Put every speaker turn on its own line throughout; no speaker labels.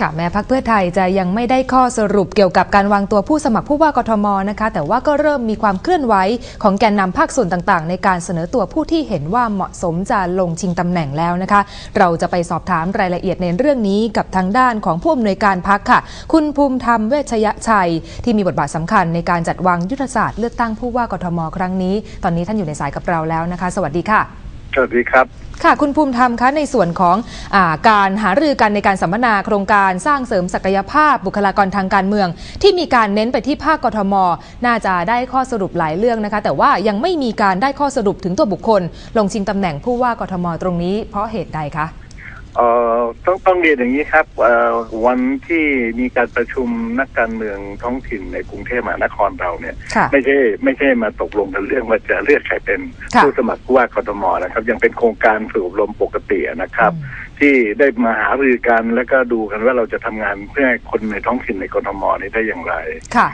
ค่ะแม้พักเพื่อไทยจะยังไม่ได้ข้อสรุปเกี่ยวกับการวางตัวผู้สมัครผู้ว่ากทมนะคะ แต่ว่าก็เริ่มมีความเคลื่อนไหวของแกนนำภาคส่วนต่างๆ ในการเสนอตัวผู้ที่เห็นว่าเหมาะสมจะลงชิงตำแหน่งแล้วนะคะ เราจะไปสอบถามรายละเอียดในเรื่องนี้กับทางด้านของผู้อำนวยการพักค่ะ คุณภูมิธรรมเวชยชัย ที่มีบทบาทสำคัญในการจัดวางยุทธศาสตร์เลือกตั้งผู้ว่ากทม ครั้งนี้ ตอนนี้ท่านอยู่ในสายกับเราแล้วนะคะ สวัสดีค่ะ
สวัสดีครับ
ค่ะคุณภูมิธรรมคะในส่วนของอาการหารือกันในการสัมมนาโครงการสร้างเสริมศักยภาพบุคลากรทางการเมือง ที่มีการเน้นไปที่ภาคกทม น่าจะได้ข้อสรุปหลายเรื่องนะคะ แต่ว่ายังไม่มีการได้ข้อสรุปถึงตัวบุคคล ลงชิงตำแหน่งผู้ว่ากทมตรงนี้เพราะเหตุใดคะ
เอ่อต้องต้องเรียนอย่างนี้ครับเอ่อวันที่มีการประชุมนักการเมืองท้องถิ่นในกรุงเทพมหานครเราเนี่ย
ค่ะ
ไม่ใช่ไม่ใช่มาตกลงกันเรื่องว่าจะเลือกใครเป็น
ค่ะ
ผู้สมัครผู้ว่ากทมนะครับ ยังเป็นโครงการฝึกอบรมปกตินะครับ ที่ได้มาหารือกันแล้วก็ดูกันว่าเราจะทำงานเพื่อให้คนในท้องถิ่นในกทมนี้ได้อย่างไร
ค่ะ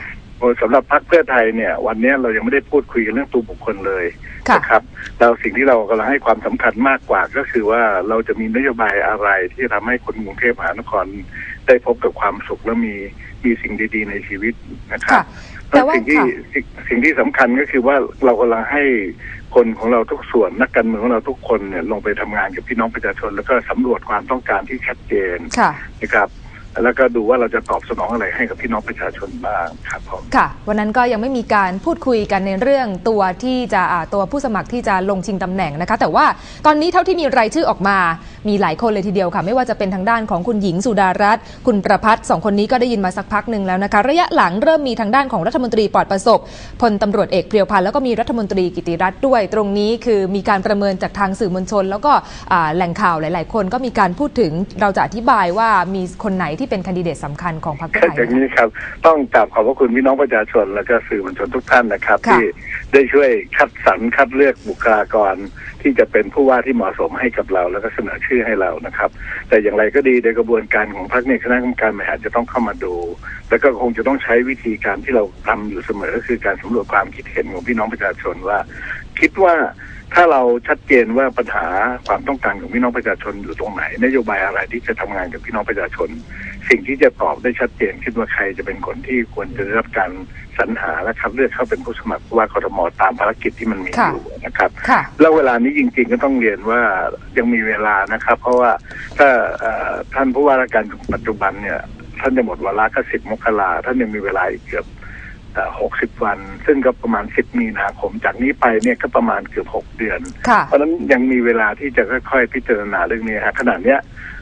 สำหรับพรรคเพื่อไทยเนี่ย วันนี้เรายังไม่ได้พูดคุยกันเรื่องตัวบุคคลเลย
ค่ะ
นะครับเราสิ่งที่เรากำลังให้ความสำคัญมากกว่าก็คือว่าเราจะมีนโยบายอะไรที่ทำให้คนกรุงเทพมหานครได้พบกับความสุขและมีมีสิ่งดี ๆ ในชีวิตนะครับ
ค่ะแต่ว่า
สิ่งที่
ค่ะ
สิ่งสิ่งที่สำคัญก็คือว่าเรากำลังให้คนของเราทุกส่วนนักการเมืองของเราทุกคนเนี่ยลงไปทำงานกับพี่น้องประชาชน แล้วก็สำรวจความต้องการที่ชัดเจน
ค่ะ
นะครับ แล้วก็ดูว่าเราจะตอบสนองอะไรให้กับพี่น้องประชาชนบ้างครับผม
ค่ะ วันนั้นก็ยังไม่มีการพูดคุยกันในเรื่องตัวที่จะอ่าตัวผู้สมัครที่จะลงชิงตำแหน่งนะคะ แต่ว่าตอนนี้เท่าที่มีรายชื่อออกมามีหลายคนเลยทีเดียวค่ะ ไม่ว่าจะเป็นทางด้านของคุณหญิงสุดารัตน์คุณประพัฒน์สองคนนี้ก็ได้ยินมาสักพักหนึ่งแล้วนะคะ ระยะหลังเริ่มมีทางด้านของรัฐมนตรีปลอดประสบพลตำรวจเอกเพรียวพันธ์แล้วก็มีรัฐมนตรีกิติรัตน์ด้วย ตรงนี้คือมีการประเมินจากทางสื่อมวลชน แล้วก็อ่าแหล่งข่าวหลาย ๆ คนก็มีการพูดถึงเราจะอธิบายว่ามีคนไหนที่เป็นแคนดิเดตสำคัญของพรรคเพื่อไทย
อย่างนี้ครับต้องกราบขอบพระคุณพี่น้องประชาชน แล้วก็สื่อมวลชนทุกท่านนะครับ
ค่ะ
ที่ได้ช่วยคัดสรรคัดเลือกบุคลากร ที่จะเป็นผู้ว่าที่เหมาะสมให้กับเราแล้วก็เสนอชื่อให้เรานะครับ แต่อย่างไรก็ดีในกระบวนการของพรรคเนี่ยคณะกรรมการบริหารจะต้องเข้ามาดู แล้วก็คงจะต้องใช้วิธีการที่เราทำอยู่เสมอก็คือการสำรวจความคิดเห็นของพี่น้องประชาชนว่า คิดว่า ถ้าเราชัดเจนว่าปัญหาความต้องการของพี่น้องประชาชนอยู่ตรงไหน นโยบายอะไรที่จะทำงานกับพี่น้องประชาชน สิ่งที่จะตอบได้ชัดเจนขึ้นว่าใครจะเป็นคนที่ควรจะได้รับการสรรหาและคัดเลือกเข้าเป็นผู้สมัครผู้ว่ากทมตามภารกิจที่มันมี
ค่ะ
อยู่นะครับ
ค่ะ
แล้วเวลานี้จริง ๆ ก็ต้องเรียนว่ายังมีเวลานะครับ เพราะว่าถ้าเอ่อท่านผู้ว่าราชการปัจจุบันเนี่ยท่านจะหมดวาระก็สิบมกราท่านยังมีเวลาอีกเกือบ หกสิบวัน ซึ่งก็ประมาณสิบมีนาคม จากนี้ไปเนี่ยก็ประมาณเกือบหกเดือน
ค่ะ
เพราะฉะนั้นยังมีเวลาที่จะค่อยๆพิจารณาเรื่องนี้ฮะขณะเนี้ย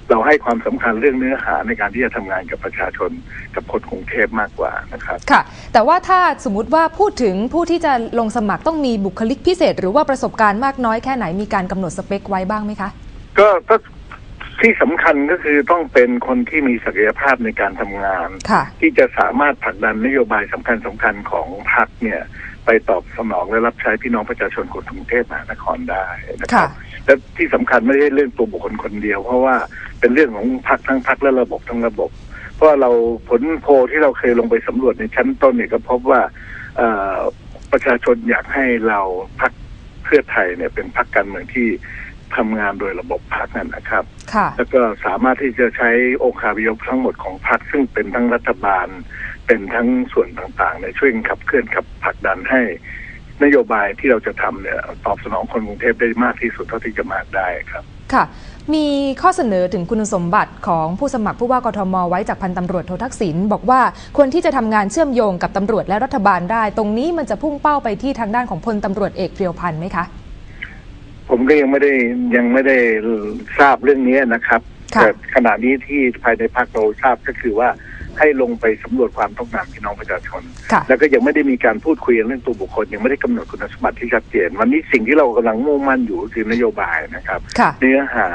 เราให้ความสำคัญเรื่องเนื้อหาในการที่จะทำงานกับประชาชนกับคนกรุงเทพมากกว่านะครับ
ค่ะ แต่ว่าถ้าสมมติว่าพูดถึงผู้ที่จะลงสมัครต้องมีบุคลิกพิเศษ หรือว่าประสบการณ์มากน้อยแค่ไหนมีการกำหนดสเปคไว้บ้างไหมคะ
ก็ก็ ที่สำคัญก็คือต้องเป็นคนที่มีศักยภาพในการทำงาน
ค่ะ
ที่จะสามารถผลักดันนโยบายสำคัญสำคัญของพรรคเนี่ย ไปตอบสนองและรับใช้พี่น้องประชาชนคนกรุงเทพมหานครได้นะครับ
ค่ะ
และที่สำคัญไม่ใช่เรื่องตัวบุคคลคนเดียว เพราะว่าเป็นเรื่องของพรรคทั้งพรรคและระบบทั้งระบบ เพราะว่าเราผลโพลที่เราเคยลงไปสำรวจในชั้นต้นเนี่ยก็พบว่าเอ่อประชาชนอยากให้เราพรรคเพื่อไทยเนี่ยเป็นพรรคการเมืองที่ ทำงานโดยระบบพรรคนั่นนะครับ
ค่ะ
แล้วก็สามารถที่จะใช้โอคาวิยบทั้งหมดของพรรคซึ่งเป็นทั้งรัฐบาล เป็นทั้งส่วนต่างๆในยช่วยขับเคลื่อนขับผลักดันให้ นโยบายที่เราจะทำเนี่ยตอบสนองคนกรุงเทพได้มากที่สุดเท่าที่จะมากได้ครับ
ค่ะ มีข้อเสนอถึงคุณสมบัติของผู้สมัครผู้ว่ากทมไว้จากพันตำรวจโททักษิณบอกว่าควรที่จะทำงานเชื่อมโยงกับตำรวจและรัฐบาลได้ ตรงนี้มันจะพุ่งเป้าไปที่ทางด้านของพลตำรวจเอกเพียวพันธ์ไหมคะ
ผมก็ยังไม่ได้ยังไม่ได้ทราบเรื่องนี้นะครับ
ค่ะ
แต่ขณะนี้ที่ภายในพรรคเราทราบก็คือว่าให้ลงไปสำรวจความต้องการพี่น้องประชาชน
ค่ะ
แล้วก็ยังไม่ได้มีการพูดคุยเรื่องตัวบุคคล ยังไม่ได้กำหนดคุณสมบัติที่ชัดเจน วันนี้สิ่งที่เรากำลังมุ่งมั่นอยู่ก็คือนโยบายนะครับ
ค่ะ
เนื้อหา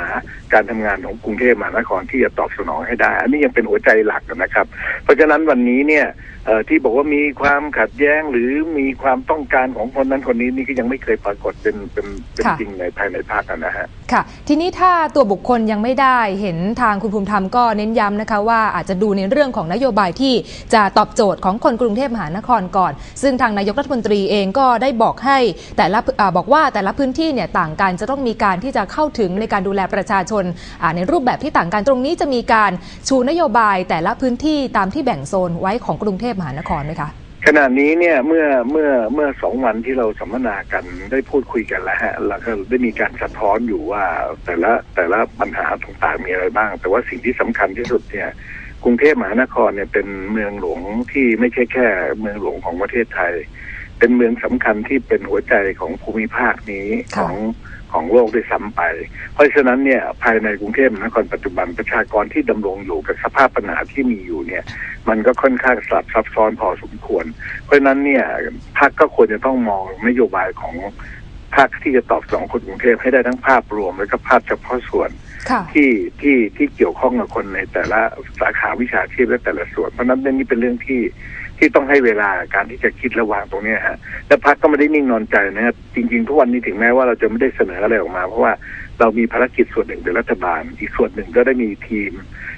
การทำงานของกรุงเทพมหานครที่จะตอบสนองให้ได้ อันนี้ยังเป็นหัวใจหลักนะครับ เพราะฉะนั้นวันนี้เนี่ยเอ่อที่บอกว่ามีความขัดแย้งหรือมีความต้องการของคนนั้นคนนี้นี่ก็ยังไม่เคยปรากฏเป็นเป็นเป็น
ค่ะ
จริงในภายในพรรคอะนะฮะ
ค่ะ ทีนี้ถ้าตัวบุคคลยังไม่ได้เห็นทางคุณภูมิธรรมก็เน้นย้ำนะคะ ว่าอาจจะดูในเรื่องของนโยบายที่จะตอบโจทย์ของคนกรุงเทพมหานครก่อน ซึ่งทางนายกรัฐมนตรีเองก็ได้บอกให้แต่ละอ่าบอกว่าแต่ละพื้นที่เนี่ยต่างกันจะต้องมีการที่จะเข้าถึงในการดูแลประชาชนอ่าในรูปแบบที่ต่างกันตรงนี้จะมีการชูนโยบายแต่ละพื้นที่ตามที่แบ่งโซนไว้ของกรุงเทพมหานครไหมคะ
ขณะนี้เนี่ยเมื่อเมื่อเมื่อสองวันที่เราสัมมนากันได้พูดคุยกันแล้วฮะแล้วก็ได้มีการสะท้อนอยู่ว่าแต่ละแต่ละปัญหาต่างๆมีอะไรบ้าง แต่ว่าสิ่งที่สำคัญที่สุดเนี่ยกรุงเทพมหานครเนี่ยเป็นเมืองหลวงที่ไม่ใช่แค่ เมืองหลวงของประเทศไทย เป็นเมืองสำคัญที่เป็นหัวใจของภูมิภาคนี้ข
ค่ะ
องของโลกด้วยซ้ำไป เพราะฉะนั้นเนี่ยภายในกรุงเทพมหานครปัจจุบันประชากรที่ดำรงอยู่กับสภาพปัญหาที่มีอยู่เนี่ย มันก็ค่อนข้างสลับซับซ้อนพอสมควร เพราะฉะนั้นเนี่ยพรรคก็ควรจะต้องมองนโยบายของ พรรคที่จะตอบสนองคนกรุงเทพให้ได้ทั้งภาพรวม และก็ภาพเฉพาะส่วน
ค่ะ
ที่ที่ที่เกี่ยวข้องกับคนในแต่ละสาขาวิชาชีพและแต่ละส่วน เพราะฉะนั้นเรื่องนี้เป็นเรื่องที่ที่ต้องให้เวลาการที่จะคิดระหว่างตรงเนี้ยฮะและพรรคก็ไม่ได้นิ่งนอนใจนะครับจริง ๆ ทุกวันนี้ถึงแม้ว่าเราจะไม่ได้เสนออะไรออกมา เพราะว่าเรามีภารกิจส่วนหนึ่งเป็นรัฐบาล อีกส่วนหนึ่งก็ได้มีทีม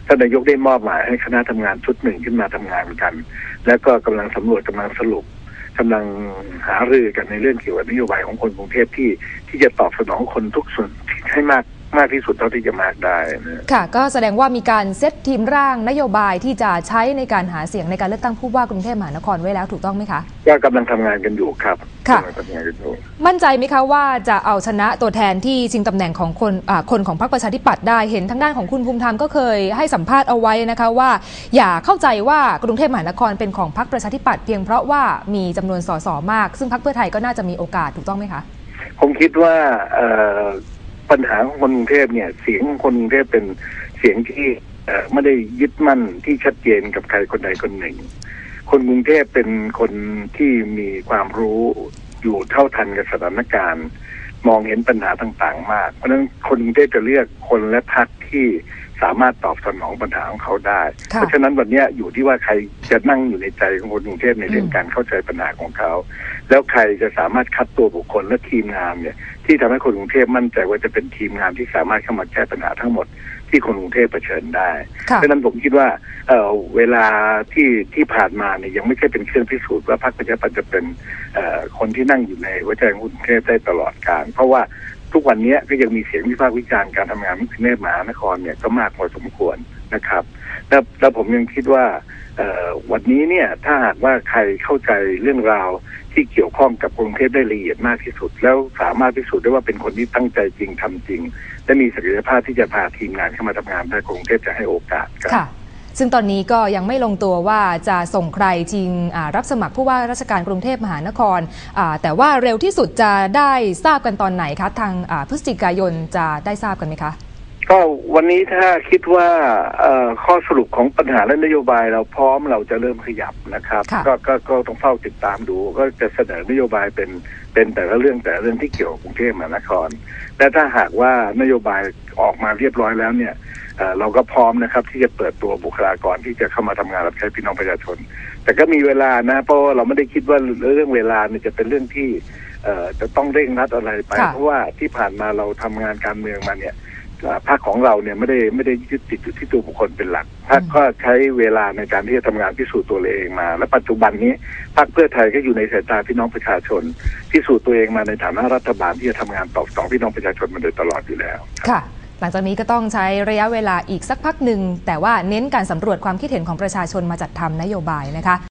ท่านนายกได้มอบหมายให้คณะทำงานชุดหนึ่งขึ้นมาทำงานกัน แล้วก็กำลังสำรวจกำลังสรุป กำลังหารือกันในเรื่องเกี่ยวกับนโยบายของคนกรุงเทพที่ที่จะตอบสนองคนทุกส่วนให้มาก มากที่สุดเท่าที่จะมากได้นะ
ค่ะ ก็แสดงว่ามีการเซตทีมร่างนโยบายที่จะใช้ในการหาเสียงในการเลือกตั้งผู้ว่ากรุงเทพมหานครไว้แล้วถูกต้องไหมคะ
ก็กำลังทำงานกันอยู่ครับ
ค่ะ
กำลังทำงานกันอยู่
มั่นใจไหมคะว่าจะเอาชนะตัวแทนที่ชิงตำแหน่งของคนอ่าคนของพรรคประชาธิปัตย์ได้เห็นทางด้านของคุณภูมิธรรมก็เคยให้สัมภาษณ์เอาไว้นะคะว่า อย่าเข้าใจว่ากรุงเทพมหานครเป็นของพรรคประชาธิปัตย์เพียงเพราะว่ามีจำนวนสสมาก ซึ่งพรรคเพื่อไทยก็น่าจะมีโอกาสถูกต้องไหมคะ
ผมคิดว่าเอ่อ ปัญหาของคนกรุงเทพเนี่ย เสียงของคนกรุงเทพเป็นเสียงที่ไม่ได้ยึดมั่นที่ชัดเจนกับใครคนใดคนหนึ่ง คนกรุงเทพเป็นคนที่มีความรู้ อยู่เท่าทันกับสถานการณ์ มองเห็นปัญหาต่างๆ มาก เพราะฉะนั้นคนกรุงเทพจะเลือกคนและพรรคที่สามารถตอบสนองปัญหาของเขาได้
ค่ะ
เพราะฉะนั้นวันเนี้ยอยู่ที่ว่าใครจะนั่งอยู่ในใจของคนกรุงเทพในเรื่อง
อืม
การเข้าใจปัญหาของเขา แล้วใครจะสามารถคัดตัวบุคคลและทีมงานเนี่ยที่ทำให้คนกรุงเทพมั่นใจว่าจะเป็นทีมงานที่สามารถเข้ามาแก้ปัญหาทั้งหมด ที่คนกรุงเทพเผชิญได้
ค่ะ
เพราะฉะนั้นผมคิดว่าเอ่อเวลาที่ที่ผ่านมาเนี่ยยังไม่ใช่เป็นเครื่องพิสูจน์ว่าพรรคประชาธิปัตย์จะเป็นเอ่อคนที่นั่งอยู่ในหัวใจของกรุงเทพได้ตลอดกาลเพราะว่าทุกวันนี้ก็ยังมีเสียงวิพากษ์วิจารณ์การทำงานของกรุงเทพมหานครเนี่ยก็มากพอสมควรนะครับแล้วแล้วผมยังคิดว่าเอ่อวันนี้เนี่ยถ้าหากว่าใครเข้าใจเรื่องราวที่เกี่ยวข้องกับกรุงเทพได้ละเอียดมากที่สุด แล้วสามารถพิสูจน์ได้ว่าเป็นคนที่ตั้งใจจริงทำจริง และมีศักยภาพที่จะพาทีมงานเข้ามาทำงานได้กรุงเทพจะให้โอกาสครับ
ค่ะซึ่งตอนนี้ก็ยังไม่ลงตัวว่าจะส่งใครจริงรับสมัครผู้ว่าราชการกรุงเทพมหานคร แต่ว่าเร็วที่สุดจะได้ทราบกันตอนไหนคะ ทางพฤศจิกายนจะได้ทราบกันไหมคะ
ก็วันนี้ถ้าคิดว่าเอ่อข้อสรุปของปัญหาและนโยบายเราพร้อมเราจะเริ่มขยับนะครับ
ค่ะ
ก็ก็ก็ต้องเฝ้าติดตามดู ก็จะเสนอนโยบายเป็นเป็นแต่ละเรื่องแต่ละเรื่องที่เกี่ยวกับกรุงเทพมหานครและถ้าหากว่านโยบายออกมาเรียบร้อยแล้วเนี่ยเอ่อเราก็พร้อมนะครับที่จะเปิดตัวบุคลากรที่จะเข้ามาทำงานรับใช้พี่น้องประชาชน แต่ก็มีเวลานะ เพราะว่าเราไม่ได้คิดว่าเรื่องเวลาเนี่ยจะเป็นเรื่องที่เอ่อจะต้องเร่งรัดอะไรไป
ค่ะ
เพราะว่าที่ผ่านมาเราทำงานการเมืองมาเนี่ย อ่าภาคของเราเนี่ยไม่ได้ไม่ได้ยึดติดอยู่ที่ตัวบุคคลเป็นหลักภาคก็ใช้เวลาในการที่จะทำงานพิสูจน์ตัวเองมา และปัจจุบันนี้พรรคเพื่อไทยก็อยู่ในสายตาพี่น้องประชาชนพิสูจน์ตัวเองมาในฐานะรัฐบาลที่จะทำงานตอบสนองพี่น้องประชาชนมาโดยตลอดอยู่แล้ว
ค่ะหลังจากนี้ก็ต้องใช้ระยะเวลาอีกสักพักหนึ่ง แต่ว่าเน้นการสำรวจความคิดเห็นของประชาชนมาจัดทำนโยบายนะคะ